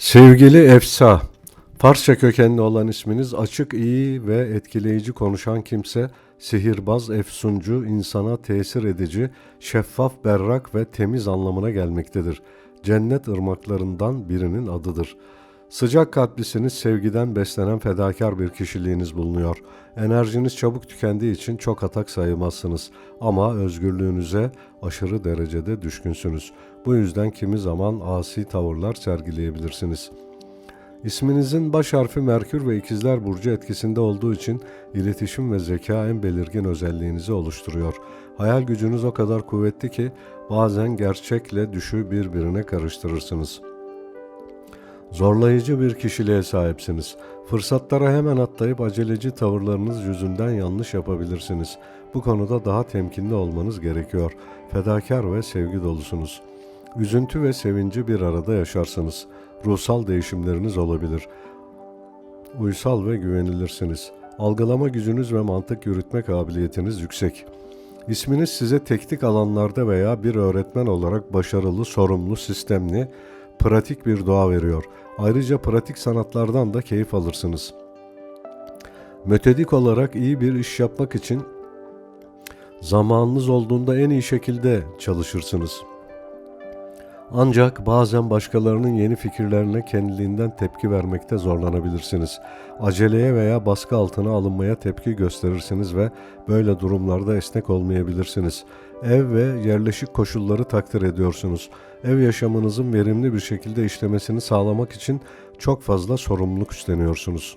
Sevgili Efsa, Farsça kökenli olan isminiz açık, iyi ve etkileyici konuşan kimse, sihirbaz, efsuncu, insana tesir edici, şeffaf, berrak ve temiz anlamına gelmektedir. Cennet ırmaklarından birinin adıdır. Sıcak kalplisiniz, sevgiden beslenen fedakar bir kişiliğiniz bulunuyor. Enerjiniz çabuk tükendiği için çok atak sayılmazsınız ama özgürlüğünüze aşırı derecede düşkünsünüz. Bu yüzden kimi zaman asi tavırlar sergileyebilirsiniz. İsminizin baş harfi Merkür ve İkizler Burcu etkisinde olduğu için iletişim ve zeka en belirgin özelliğinizi oluşturuyor. Hayal gücünüz o kadar kuvvetli ki bazen gerçekle düşü birbirine karıştırırsınız.'' Zorlayıcı bir kişiliğe sahipsiniz. Fırsatlara hemen atlayıp aceleci tavırlarınız yüzünden yanlış yapabilirsiniz. Bu konuda daha temkinli olmanız gerekiyor. Fedakar ve sevgi dolusunuz. Üzüntü ve sevinci bir arada yaşarsınız. Ruhsal değişimleriniz olabilir. Uysal ve güvenilirsiniz. Algılama gücünüz ve mantık yürütme kabiliyetiniz yüksek. İsminiz size teknik alanlarda veya bir öğretmen olarak başarılı, sorumlu, sistemli, pratik bir doğa veriyor. Ayrıca pratik sanatlardan da keyif alırsınız. Metodik olarak iyi bir iş yapmak için zamanınız olduğunda en iyi şekilde çalışırsınız. Ancak bazen başkalarının yeni fikirlerine kendiliğinden tepki vermekte zorlanabilirsiniz. Aceleye veya baskı altına alınmaya tepki gösterirsiniz ve böyle durumlarda esnek olmayabilirsiniz. Ev ve yerleşik koşulları takdir ediyorsunuz. Ev yaşamınızın verimli bir şekilde işlemesini sağlamak için çok fazla sorumluluk üstleniyorsunuz.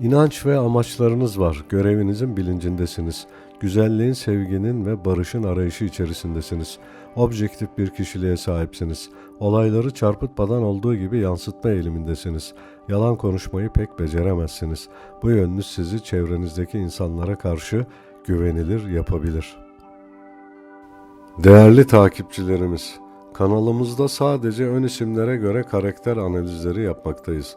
İnanç ve amaçlarınız var. Görevinizin bilincindesiniz. Güzelliğin, sevginin ve barışın arayışı içerisindesiniz. Objektif bir kişiliğe sahipsiniz. Olayları çarpıtmadan olduğu gibi yansıtma eğilimindesiniz. Yalan konuşmayı pek beceremezsiniz. Bu yönünüz sizi çevrenizdeki insanlara karşı güvenilir yapabilir. Değerli takipçilerimiz, kanalımızda sadece ön isimlere göre karakter analizleri yapmaktayız.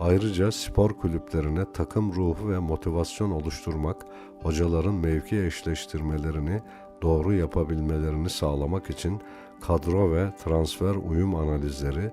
Ayrıca spor kulüplerine takım ruhu ve motivasyon oluşturmak, hocaların mevki eşleştirmelerini doğru yapabilmelerini sağlamak için kadro ve transfer uyum analizleri,